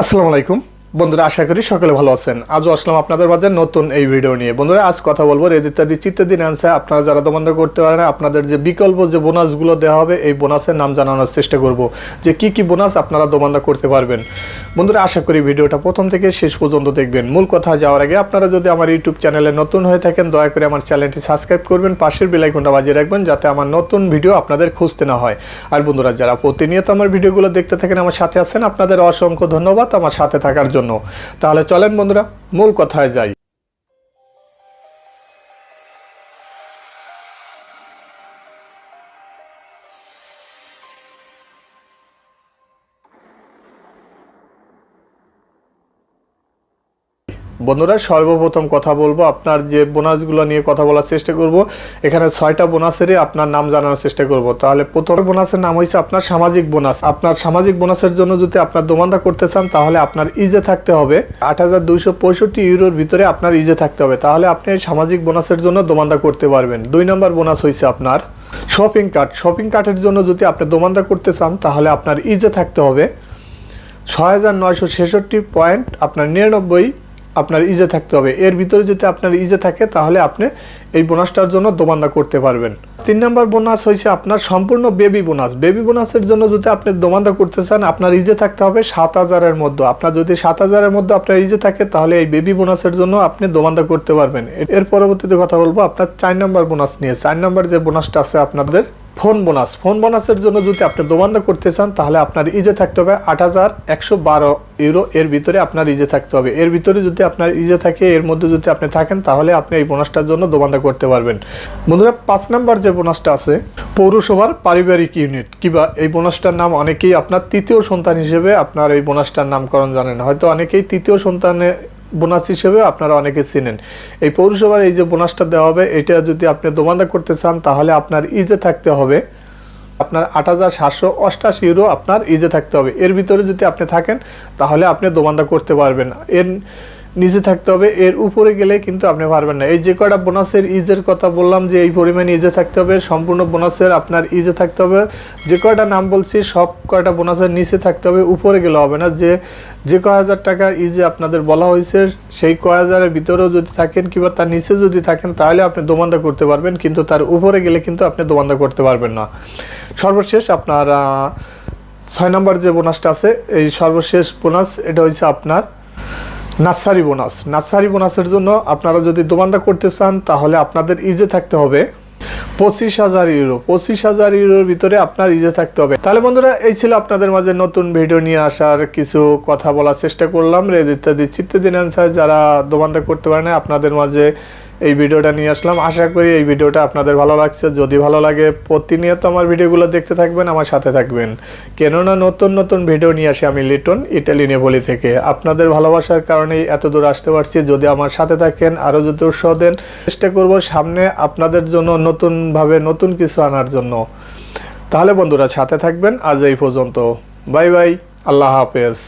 আসসালামু আলাইকুম। বন্ধুরা, আশা করি সকলে ভালো আছেন। আজও আসলাম আপনাদের মাঝে নতুন এই ভিডিও নিয়ে। বন্ধুরা, আজ কথা বলব রেড ইত্যাদি চিত্তাদিন আনসার আপনারা যারা দমন্দ করতে পারেন, আপনাদের যে বিকল্প যে বোনাসগুলো দেওয়া হবে, এই বোনাসের নাম জানানোর চেষ্টা করব। যে কি কি বোনাস আপনারা দমন্দ করতে পারবেন। বন্ধুরা, আশা করি ভিডিওটা প্রথম থেকে শেষ পর্যন্ত দেখবেন। মূল কথা যাওয়ার আগে আপনারা যদি আমার ইউটিউব চ্যানেলে নতুন হয়ে থাকেন, দয়া করে আমার চ্যানেলটি সাবস্ক্রাইব করবেন, পাশের বেলাইকনটা বাজিয়ে রাখবেন, যাতে আমার নতুন ভিডিও আপনাদের খুঁজতে না হয়। আর বন্ধুরা, যারা প্রতিনিয়ত আমার ভিডিওগুলো দেখতে থাকেন, আমার সাথে আছেন, আপনাদের অসংখ্য ধন্যবাদ। আমার সাথে থাকার জন্য। তাহলে চলেন বন্ধুরা মূল কথায় যাই। বন্ধুরা, সর্বপ্রথম কথা বলব, আপনার যে বোনাসগুলো নিয়ে কথা বলার চেষ্টা করব, এখানে ছয়টা বোনাসেরই আপনার নাম জানানোর চেষ্টা করব। তাহলে প্রথম বোনাসের নাম হয়েছে আপনার সামাজিক বোনাস আপনার সামাজিক বোনাসের জন্য যদি আপনার দোমান্দা করতে চান, তাহলে আপনার ইজে থাকতে হবে। আট হাজার দুইশো পঁয়ষট্টি ইউরোর ভিতরে আপনার ইজে থাকতে হবে। তাহলে আপনি সামাজিক বোনাসের জন্য দোমান্দা করতে পারবেন। দুই নম্বর বোনাস হয়েছে আপনার শপিং কার্ট শপিং কার্টের জন্য যদি আপনি দোমান্দা করতে চান, তাহলে আপনার ইজে থাকতে হবে। ছয় হাজার নয়শো ছেষট্টি পয়েন্ট আপনার নিরানব্বই আপনার ইজে থাকতে হবে। এর ভিতরে যদি আপনার ইজে থাকে, তাহলে আপনি এই বোনাসটার জন্য দোমান্দা করতে পারবেন। তিন নম্বর বোনাস হয়েছে আপনার সম্পূর্ণ বেবি বোনাস। বেবি বোনাসের জন্য যদি আপনি দোমান্দা করতে চান, আপনার ইজে থাকতে হবে সাত হাজারের মধ্যে। আপনার যদি সাত হাজারের মধ্যে আপনার ইজে থাকে, তাহলে এই বেবি বোনাসের জন্য আপনি দোমান্দা করতে পারবেন। এর পরবর্তীতে কথা বলব আপনার চার নম্বর বোনাস নিয়ে। চার নম্বর যে বোনাসটা আছে আপনাদের ফোন বোনাস। ফোন বোনাসের জন্য যদি আপনি দোমান্দা করতে চান, তাহলে আপনার ইজে থাকতে হবে আট হাজার একশো বারো ইউরো। এর ভিতরে আপনার ইজে থাকতে হবে। এর ভিতরে যদি আপনার ইজে থাকে, এর মধ্যে যদি আপনি থাকেন, তাহলে আপনি এই বোনাসটার জন্য দোমান্দা করতে পারবেন। বন্ধুরা, পাঁচ নাম্বার যে বোনাসটা আছে, পৌরসভার পারিবারিক ইউনিট। কিবা, এই বোনাসটার নাম অনেকেই আপনার তৃতীয় সন্তান হিসেবে আপনার এই বোনাসটার নামকরণ জানেন। হয়তো অনেকেই তৃতীয় সন্তানে বোনাস হিসেবে আপনারা অনেকে চিনেন। এই পৌরসভার এই যে বোনাসটা দেওয়া হবে, এটা যদি আপনি দোমান্দা করতে চান, তাহলে আপনার ইজে থাকতে হবে। আপনার আট হাজার সাতশো অষ্টাশি ইউরো আপনার ইজে থাকতে হবে। এর ভিতরে যদি আপনি থাকেন, তাহলে আপনি দোমান্দা করতে পারবেন। এর নিচে থাকতে হবে, এর উপরে গেলে কিন্তু আপনি পারবেন না। এই যে কয়টা বোনাসের ইজের কথা বললাম যে এই পরিমাণ ইজে থাকতে হবে, সম্পূর্ণ বোনাসের আপনার ইজে থাকতে হবে। যে কয়টা নাম বলছি, সব কয়টা বোনাসের নিচে থাকতে হবে, উপরে গেলে হবে না। যে যে কয় হাজার টাকা ইজে আপনাদের বলা হয়েছে, সেই কয় হাজারের ভিতরেও যদি থাকেন কিংবা তার নিচে যদি থাকেন, তাহলে আপনি দোমান্দা করতে পারবেন, কিন্তু তার উপরে গেলে কিন্তু আপনি দোমান্দা করতে পারবেন না। সর্বশেষ আপনার ছয় নম্বর যে বোনাসটা আছে, এই সর্বশেষ বোনাস, এটা হচ্ছে আপনার নার্সারি বোনাস। নার্সারি বোনাসের জন্য আপনারা যদি দোকানটা করতে চান, তাহলে আপনাদের ইজে থাকতে হবে পঁচিশ হাজার ইউরো। পঁচিশ হাজার ইউরোর ভিতরে আপনার ইজে থাকতে হবে। তাহলে বন্ধুরা, এই ছিল আপনাদের মাঝে নতুন ভিডিও নিয়ে আসার কিছু কথা বলার চেষ্টা করলাম। রেদ ইত্যাদি চিত্তদিন অ্যান্সার যারা দোকানটা করতে পারে না আপনাদের মাঝে এই ভিডিওটা নিয়ে আসলাম। আশা করি এই ভিডিওটা আপনাদের ভালো লাগছে। যদি ভালো লাগে, প্রতিনিয়ত আমার ভিডিওগুলো দেখতে থাকবেন, আমার সাথে থাকবেন। কেননা নতুন নতুন ভিডিও নিয়ে আসি আমি লিটন, ইটালি নেপোলি থেকে। আপনাদের ভালোবাসার কারণেই এত দূর আসতে পারছি। যদি আমার সাথে থাকেন, আরও যদি উৎসাহ দেন, চেষ্টা করব সামনে আপনাদের জন্য নতুনভাবে নতুন কিছু আনার জন্য। তাহলে বন্ধুরা, সাথে থাকবেন আজ এই পর্যন্ত। বাই বাই, আল্লাহ হাফেজ।